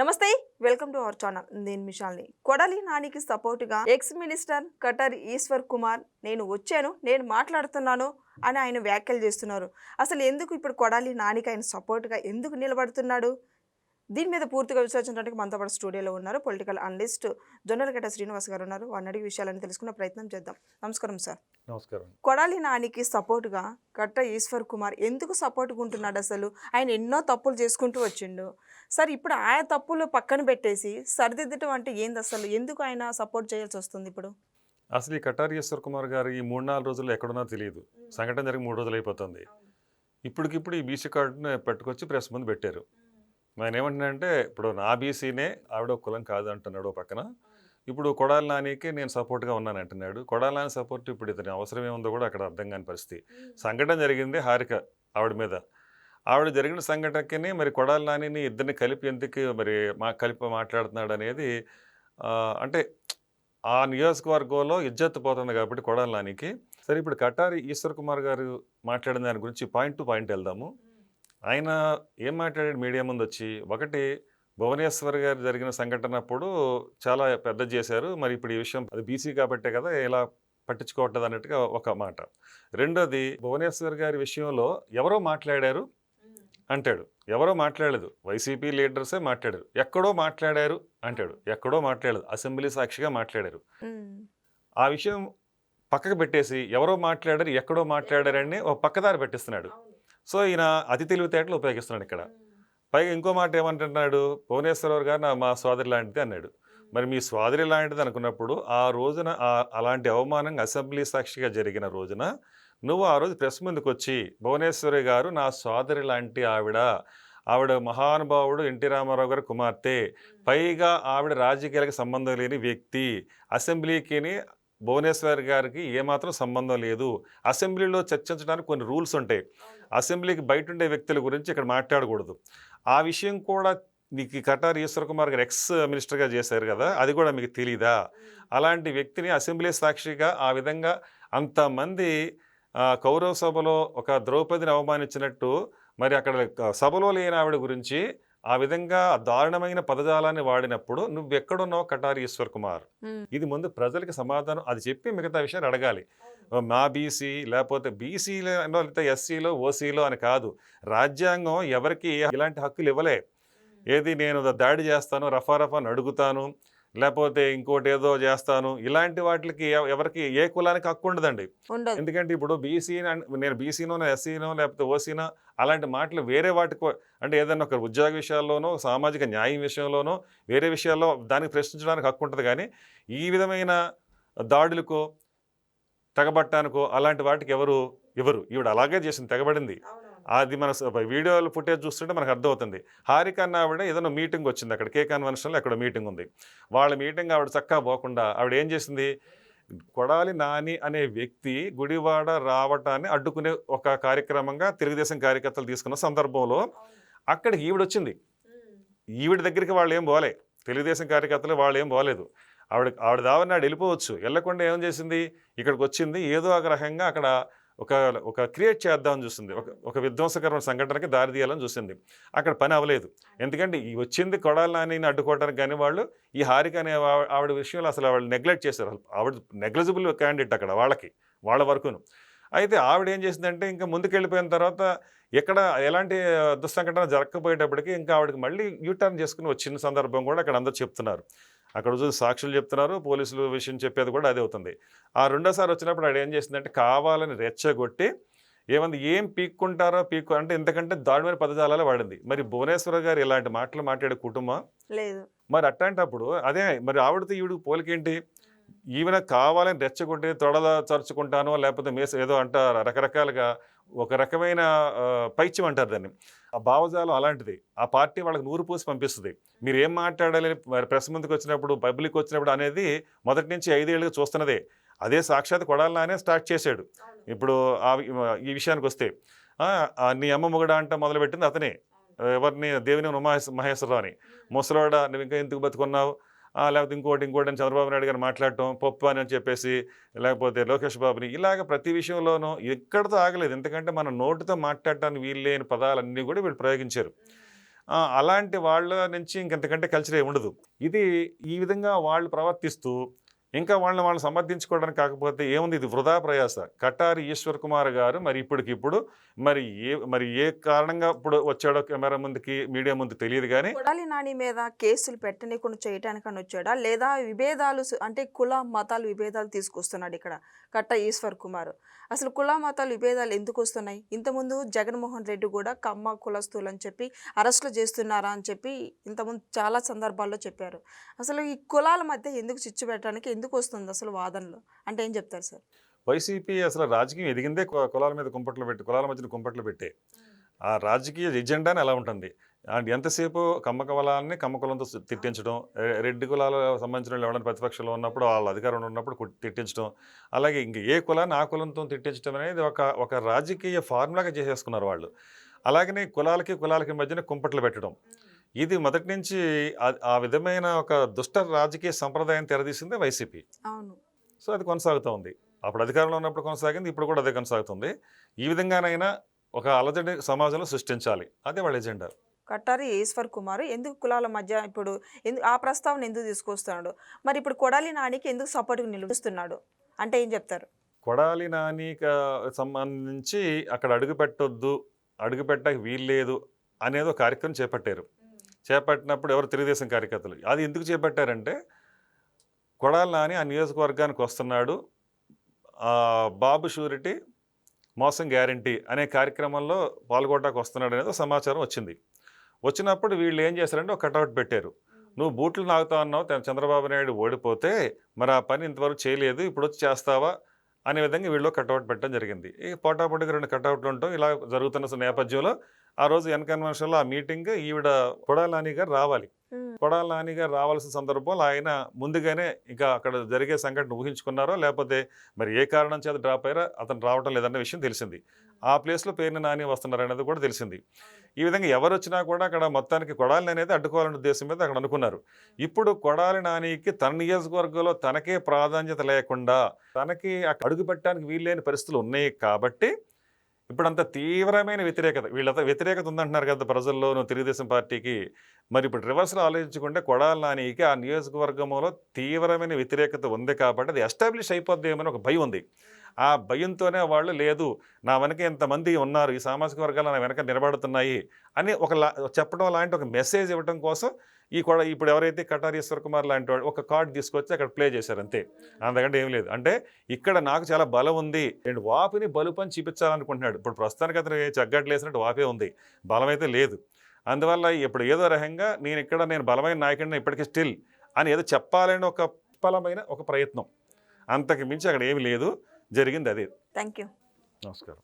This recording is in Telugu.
నమస్తే వెల్కమ్ టు అవర్ ఛానల్. నేను మిషాల్ని. కొడాలి నానికి సపోర్టుగా ఎక్స్ మినిస్టర్ కటర్ ఈశ్వర్ కుమార్ నేను వచ్చాను నేను మాట్లాడుతున్నాను అని ఆయన వ్యాఖ్యలు చేస్తున్నారు. అసలు ఎందుకు ఇప్పుడు కొడాలి నానికి ఆయన సపోర్ట్గా ఎందుకు నిలబడుతున్నాడు? దీని మీద పూర్తిగా విశ్లేషించడానికి మనతో పాటు స్టూడియోలో ఉన్నారు పొలిటికల్ అనలిస్ట్ జొన్నలగడ్డ శ్రీనివాస్ గారు ఉన్నారు. వారిని అడిగి విషయాలను తెలుసుకునే ప్రయత్నం చేద్దాం. నమస్కారం సార్. నమస్కారం. కొడాలి నానికి సపోర్ట్గా కట్ట ఈశ్వర్ కుమార్ ఎందుకు సపోర్ట్గా ఉంటున్నాడు అసలు? ఆయన ఎన్నో తప్పులు చేసుకుంటూ వచ్చిండు. సార్ ఇప్పుడు ఆ తప్పులు పక్కన పెట్టేసి సరిదిద్దటం అంటే ఏంది అసలు ఎందుకు ఆయన సపోర్ట్ చేయాల్సి వస్తుంది ఇప్పుడు? అసలు ఈ కటారి ఈశ్వర్ కుమార్ గారు ఈ మూడు నాలుగు రోజుల్లో ఎక్కడున్నా తెలియదు. సంఘటన జరిగి మూడు రోజులు అయిపోతుంది. ఇప్పటికిప్పుడు ఈ బీసీ కార్డుని పెట్టుకొచ్చి ప్రెస్ ముందు పెట్టారు. ఆయన ఏమంటున్నాడంటే ఇప్పుడు నా బీసీనే ఆవిడ ఒక కులం కాదు అంటున్నాడు పక్కన. ఇప్పుడు కొడాలి నానికి నేను సపోర్ట్గా ఉన్నాను అంటున్నాడు. కొడాలి నాని సపోర్ట్ ఇప్పుడు ఇతని అవసరం ఏముందో కూడా అక్కడ అర్థం కాని పరిస్థితి. సంఘటన జరిగింది హారిక ఆవిడ మీద. ఆవిడ జరిగిన సంఘటనకి మరి కొడాలి నానిని ఇద్దరిని కలిపి ఎందుకు మరి మా కలిపి మాట్లాడుతున్నాడు అనేది అంటే ఆ నియోజకవర్గంలో ఇజ్జత్ పోతుంది కాబట్టి కొడాలి నానికి. సరే ఇప్పుడు కటారి ఈశ్వర్ కుమార్ గారు మాట్లాడిన దాని గురించి పాయింట్ టు పాయింట్ వెళ్దాము. ఆయన ఏం మాట్లాడాడు మీడియా ముందు వచ్చి? ఒకటి భువనేశ్వర్ గారు జరిగిన సంఘటన అప్పుడు చాలా పెద్ద చేశారు. మరి ఇప్పుడు ఈ విషయం అది బీసీ కాబట్టే కదా ఇలా పట్టించుకోవట్లేదు అన్నట్టుగా ఒక మాట. రెండోది భువనేశ్వర్ గారి విషయంలో ఎవరో మాట్లాడారు. అంటాడు. ఎవరో మాట్లాడలేదు. వైసీపీ లీడర్సే మాట్లాడారు. ఎక్కడో మాట్లాడారు అంటాడు. ఎక్కడో మాట్లాడలేదు. అసెంబ్లీ సాక్షిగా మాట్లాడారు. ఆ విషయం పక్కకు పెట్టేసి ఎవరో మాట్లాడారు ఎక్కడో మాట్లాడారని ఒక పక్కదారి పెట్టిస్తున్నాడు. సో ఈయన అతి తెలివితేటలు ఉపయోగిస్తున్నాడు ఇక్కడ. పైగా ఇంకో మాట ఏమంటున్నాడు? భువనేశ్వరరావు గారు నా మా సోదరి లాంటిది అన్నాడు. మరి మీ సోదరి లాంటిది అనుకున్నప్పుడు ఆ రోజున అలాంటి అవమానం అసెంబ్లీ సాక్షిగా జరిగిన రోజున నువ్వు ఆ రోజు ప్రెస్ ముందుకు వచ్చి భువనేశ్వరి గారు నా సోదరి లాంటి ఆవిడ ఆవిడ మహానుభావుడు ఎన్టీ రామారావు గారి కుమార్తె పైగా ఆవిడ రాజకీయాలకు సంబంధం లేని వ్యక్తి. అసెంబ్లీకిని భువనేశ్వర్ గారికి ఏమాత్రం సంబంధం లేదు. అసెంబ్లీలో చర్చించడానికి కొన్ని రూల్స్ ఉంటాయి. అసెంబ్లీకి బయట ఉండే వ్యక్తుల గురించి ఇక్కడ మాట్లాడకూడదు. ఆ విషయం కూడా నీకు ఈ కటార్ ఈశ్వర్ కుమార్ గారు ఎక్స్ మినిస్టర్గా చేశారు కదా అది కూడా మీకు తెలీదా? అలాంటి వ్యక్తిని అసెంబ్లీ సాక్షిగా ఆ విధంగా అంతమంది కౌరవ సభలో ఒక ద్రౌపదిని అవమానించినట్టు మరి అక్కడ సభలో లేని ఆవిడ గురించి ఆ విధంగా దారుణమైన పదజాలాన్ని వాడినప్పుడు నువ్వు ఎక్కడున్నావు కటార్ ఈశ్వర్ కుమార్? ఇది ముందు ప్రజలకి సమాధానం అది చెప్పి మిగతా విషయాలు అడగాలి. మా బీసీ లేకపోతే బీసీలో లేకపోతే ఎస్సీలో ఓసీలో అని కాదు. రాజ్యాంగం ఎవరికి ఇలాంటి హక్కులు ఇవ్వలే. ఏది నేను దాడి చేస్తాను రఫా రఫాని అడుగుతాను లేకపోతే ఇంకోటి ఏదో చేస్తాను. ఇలాంటి వాటికి ఎవ- ఎవరికి ఏ కులానికి హక్కు ఉండదండి. ఉండదు. ఎందుకంటే ఇప్పుడు బీసీ నేను బీసీనో ఎస్సీనో లేకపోతే ఓసీనో అలాంటి మాటలు వేరే వాటికి అంటే ఏదైనా ఒక ఉద్యోగ విషయాల్లోనో సామాజిక న్యాయం విషయంలోనో వేరే విషయాల్లో దానికి ప్రశ్నించడానికి హక్కు ఉంటుంది కానీ ఈ విధమైన దాడులకో తెగబట్టానికో అలాంటి వాటికి ఎవరు ఎవరు? ఈవిడ అలాగే చేసింది తెగబడింది. అది మన వీడియోలు ఫుటేజ్ చూస్తుంటే మనకు అర్థమవుతుంది. హారిక అన్న ఆవిడ ఏదైనా మీటింగ్ వచ్చింది అక్కడ కే కన్వెన్షన్లో అక్కడ మీటింగ్ ఉంది. వాళ్ళ మీటింగ్ ఆవిడ చక్కగా పోకుండా ఆవిడ ఏం చేసింది? కొడాలి నాని అనే వ్యక్తి గుడివాడ రావటాన్ని అడ్డుకునే ఒక కార్యక్రమంగా తెలుగుదేశం కార్యకర్తలు తీసుకున్న సందర్భంలో అక్కడికి ఈవిడ వచ్చింది. ఈవిడ దగ్గరికి వాళ్ళు ఏం పోలే. తెలుగుదేశం కార్యకర్తలు వాళ్ళు ఏం పోలేదు. ఆవిడ ఆవిడ దావన్నాడు వెళ్ళిపోవచ్చు. వెళ్ళకుండా ఏం చేసింది? ఇక్కడికి వచ్చింది. ఏదో ఒక రకంగా అక్కడ ఒక ఒక క్రియేట్ చేద్దామని చూసింది. ఒక ఒక విధ్వంసకరమైన సంఘటనకి దారి తీయాలని చూసింది. అక్కడ పని అవ్వలేదు. ఎందుకంటే ఈ వచ్చింది కొడాలి నానిని అడ్డుకోవడానికి కానీ వాళ్ళు ఈ హారిక అనే ఆవ- ఆవిడ విషయంలో అసలు ఆవిడ నెగ్లెక్ట్ చేశారు. ఆవిడ నెగ్లజిబుల్ క్యాండిడేట్ అక్కడ వాళ్ళకి వాళ్ళ వరకును. అయితే ఆవిడ ఏం చేసిందంటే ఇంకా ముందుకెళ్ళిపోయిన తర్వాత ఎక్కడ ఎలాంటి దుస్సంఘటన జరగకపోయేటప్పటికి ఇంకా ఆవిడకి మళ్ళీ యూటర్న్ చేసుకుని వచ్చిన సందర్భం కూడా అక్కడ అందరూ చెప్తున్నారు. అక్కడ చూసి సాక్షులు చెప్తున్నారు పోలీసులు విషయం చెప్పేది కూడా అదే అవుతుంది. ఆ రెండోసారి వచ్చినప్పుడు ఆవిడ ఏం చేసిందంటే కావాలని రెచ్చగొట్టి ఏమంది ఏం పీక్కుంటారో పీక్కు అంటే ఇంతకంటే దారుణమైన పదజాలాలే వాడింది. మరి భువనేశ్వర గారు ఇలాంటి మాటలు మాట్లాడే కుటుంబం లేదు. మరి అట్లాంటప్పుడు అదే మరి ఆవిడతో ఈవిడ పోలికేంటి? ఈవిన కావాలని రెచ్చగొట్టి తొడల చరుచుకుంటానో లేకపోతే మేస ఏదో అంటారు రకరకాలుగా ఒక రకమైన ఆ, పైత్యం అంటారు దాన్ని. ఆ భావజాలం అలాంటిది. ఆ పార్టీ వాళ్ళకి నూరు పూసి పంపిస్తుంది. మీరు ఏం మాట్లాడాలి మరి ప్రెస్ ముందుకు వచ్చినప్పుడు పబ్లిక్ వచ్చినప్పుడు అనేది మొదటి నుంచి ఐదేళ్ళుగా చూస్తున్నదే. అదే సాక్షాత్ కొడాలనే స్టార్ట్ చేశాడు. ఇప్పుడు ఆ ఈ విషయానికి వస్తే నీ అమ్మ మొగడ అంట మొదలుపెట్టింది అతనే. ఎవరిని? దేవిని ఉమాహేశ్ మహేశ్వరరావుని. ముసలోడ నువ్వు ఇంకా ఎందుకు బతుకున్నావు? లేకపోతే ఇంకోటి ఇంకోటి అని చంద్రబాబు నాయుడు గారు మాట్లాడటం పప్పు అని చెప్పేసి లేకపోతే లోకేష్ బాబుని ఇలాగ ప్రతి విషయంలోనూ ఎక్కడితో ఆగలేదు. ఎందుకంటే మన నోటితో మాట్లాడటానికి వీలు లేని పదాలన్నీ కూడా వీళ్ళు ప్రయోగించారు. అలాంటి వాళ్ళ నుంచి ఇంకెంతకంటే కల్చర్ ఉండదు ఇది ఈ విధంగా వాళ్ళు ప్రవర్తిస్తూ ఇంకా వాళ్ళని వాళ్ళు సమర్థించుకోవడానికి కాకపోతే ఏముంది? ఇది వృధా ప్రయాస. కటారి ఈశ్వర్ కుమార్ గారు మరి ఇప్పటికిప్పుడు మరి ఏ మరి ఏ కారణంగా ఇప్పుడు వచ్చాడో కెమెరా ముందుకి మీడియా ముందు తెలియదు కానీ కొడాలి నాని మీద కేసులు పెట్టనీకుండా చేయడానికని వచ్చాడా? లేదా విభేదాలు అంటే కుల మతాలు విభేదాలు తీసుకొస్తున్నాడు ఇక్కడ కట్ట ఈశ్వర్ కుమార్. అసలు కుల మతాలు విభేదాలు ఎందుకు వస్తున్నాయి? ఇంతకుముందు జగన్మోహన్ రెడ్డి కూడా కమ్మ కులస్తులు అని చెప్పి అరెస్టులు చేస్తున్నారా అని చెప్పి ఇంతకుముందు చాలా సందర్భాల్లో చెప్పారు. అసలు ఈ కులాల మధ్య ఎందుకు చిచ్చు పెట్టడానికి ఎందుకు వస్తుంది అసలు వాదనలు? అంటే ఏం చెప్తారు సార్? వైసీపీ అసలు రాజకీయం ఎదిగిందే కులాల మీద కుంపట్లు పెట్టి కులాల మధ్యన కుంపట్లు పెట్టే. ఆ రాజకీయ ఎజెండాని ఎలా ఉంటుంది. అండ్ ఎంతసేపు కమ్మ కులాలని కమ్మ కులంతో తిట్టించడం రెడ్డి కులాలకు సంబంధించిన వాళ్ళు ఎవరైనా ప్రతిపక్షంలో ఉన్నప్పుడు వాళ్ళ అధికారంలో ఉన్నప్పుడు తిట్టించడం అలాగే ఇంక ఏ కులాన్ని ఆ కులంతో తిట్టించడం అనేది ఒక ఒక రాజకీయ ఫార్ములాగా చేసేసుకున్నారు వాళ్ళు. అలాగనే కులాలకి కులాలకి మధ్యన కుంపట్లు పెట్టడం. ఇది మొదటి నుంచి ఆ- విధమైన ఒక దుష్ట రాజకీయ సంప్రదాయం తెరదీసిందే వైసీపీ. అవును. సో అది కొనసాగుతూ ఉంది. అప్పుడు అధికారంలో ఉన్నప్పుడు కొనసాగింది ఇప్పుడు కూడా అదే కొనసాగుతుంది. ఈ విధంగానైనా ఒక అలజడి సమాజంలో సృష్టించాలి. అదే వాళ్ళ ఎజెండా. కట్టారి ఈశ్వర్ కుమార్. ఎందుకు కులాల మధ్య ఇప్పుడు ఎందు ఆ ప్రస్తావన ఎందుకు తీసుకొస్తున్నాడు? మరి ఇప్పుడు కొడాలి నానికి ఎందుకు సపోర్ట్గా నిలుస్తున్నాడు? అంటే ఏం చెప్తారు? కొడాలి నానిక సంబంధించి అక్కడ అడుగు పెట్టొద్దు అడుగు పెట్టక వీల్లేదు అనేది ఒక కార్యక్రమం చేపట్టారు. చేపట్టినప్పుడు ఎవరు తెలుగుదేశం కార్యకర్తలు. అది ఎందుకు చేపట్టారంటే కొడాలి నాని ఆ నియోజకవర్గానికి వస్తున్నాడు. బాబు షూరిటీ మోసం గ్యారంటీ అనే కార్యక్రమంలో పాల్గొనడానికి వస్తున్నాడు అనేది సమాచారం వచ్చింది. వచ్చినప్పుడు వీళ్ళు ఏం చేశారంటే ఒక కటౌట్ పెట్టారు. నువ్వు బూట్లు నాగుతా అన్నావు చంద్రబాబు నాయుడు ఓడిపోతే మరి ఆ పని ఇంతవరకు చేయలేదు ఇప్పుడు వచ్చి చేస్తావా? అనే విధంగా వీళ్ళు కటౌట్ పెట్టడం జరిగింది. ఈ పోటాపోటీగా రెండు కటౌట్లు ఉండటం ఇలా జరుగుతున్న నేపథ్యంలో ఆ రోజు ఎన్ కన్వెన్షన్లో ఆ మీటింగ్ ఈవిడ కొడాలి నాని గారు రావాలి. కొడాలి నాని గారు రావాల్సిన సందర్భంలో ఆయన ముందుగానే ఇంకా అక్కడ జరిగే సంఘటన ఊహించుకున్నారో లేకపోతే మరి ఏ కారణం చేత డ్రాప్ అయ్యారో అతను రావటం లేదన్న విషయం తెలిసింది. ఆ ప్లేస్లో పేరుని నాని వస్తున్నారు అనేది కూడా తెలిసింది. ఈ విధంగా ఎవరు వచ్చినా కూడా అక్కడ మొత్తానికి కొడాలి అనేది అడ్డుకోవాలనే ఉద్దేశం మీద అక్కడ అనుకున్నారు. ఇప్పుడు కొడాలి నానికి తన నియోజకవర్గంలో తనకే ప్రాధాన్యత లేకుండా తనకి అక్కడ అడుగు పెట్టడానికి వీల్లేని పరిస్థితులు ఉన్నాయి కాబట్టి ఇప్పుడు అంత తీవ్రమైన వ్యతిరేకత వీళ్ళంతా వ్యతిరేకత ఉందంటున్నారు కదా ప్రజల్లోనూ తెలుగుదేశం పార్టీకి. మరి ఇప్పుడు రివర్స్లో ఆలోచించుకుంటే కొడాలి నానికి ఆ నియోజకవర్గంలో తీవ్రమైన వ్యతిరేకత ఉంది కాబట్టి అది ఎస్టాబ్లిష్ అయిపోద్దేమని ఒక భయం ఉంది. ఆ భయంతోనే వాళ్ళు లేదు నా వెనక ఇంతమంది ఉన్నారు ఈ సామాజిక వర్గాలు నా వెనక నిలబడుతున్నాయి అని ఒక లా చెప్పడం లాంటి ఒక మెసేజ్ ఇవ్వడం కోసం ఈ కూడా ఇప్పుడు ఎవరైతే కటారీశ్వర్ కుమార్ లాంటి వాడు ఒక కార్డు తీసుకొచ్చి అక్కడ ప్లే చేశారు అంతే. అంతకంటే ఏం లేదు. అంటే ఇక్కడ నాకు చాలా బలం ఉంది. నేను వాపుని బలుపని చూపించాలనుకుంటున్నాడు. ఇప్పుడు ప్రస్తుతానికి అతను చగ్గట్లేసినట్టు వాపే ఉంది. బలం అయితే లేదు. అందువల్ల ఇప్పుడు ఏదో రకంగా నేను ఇక్కడ నేను బలమైన నాయకుడిని ఇప్పటికీ స్టిల్ అని ఏదో చెప్పాలని ఒక బలమైన ఒక ప్రయత్నం. అంతకు మించి అక్కడ ఏమి లేదు. జరిగింది అదే. థ్యాంక్ యూ నమస్కారం.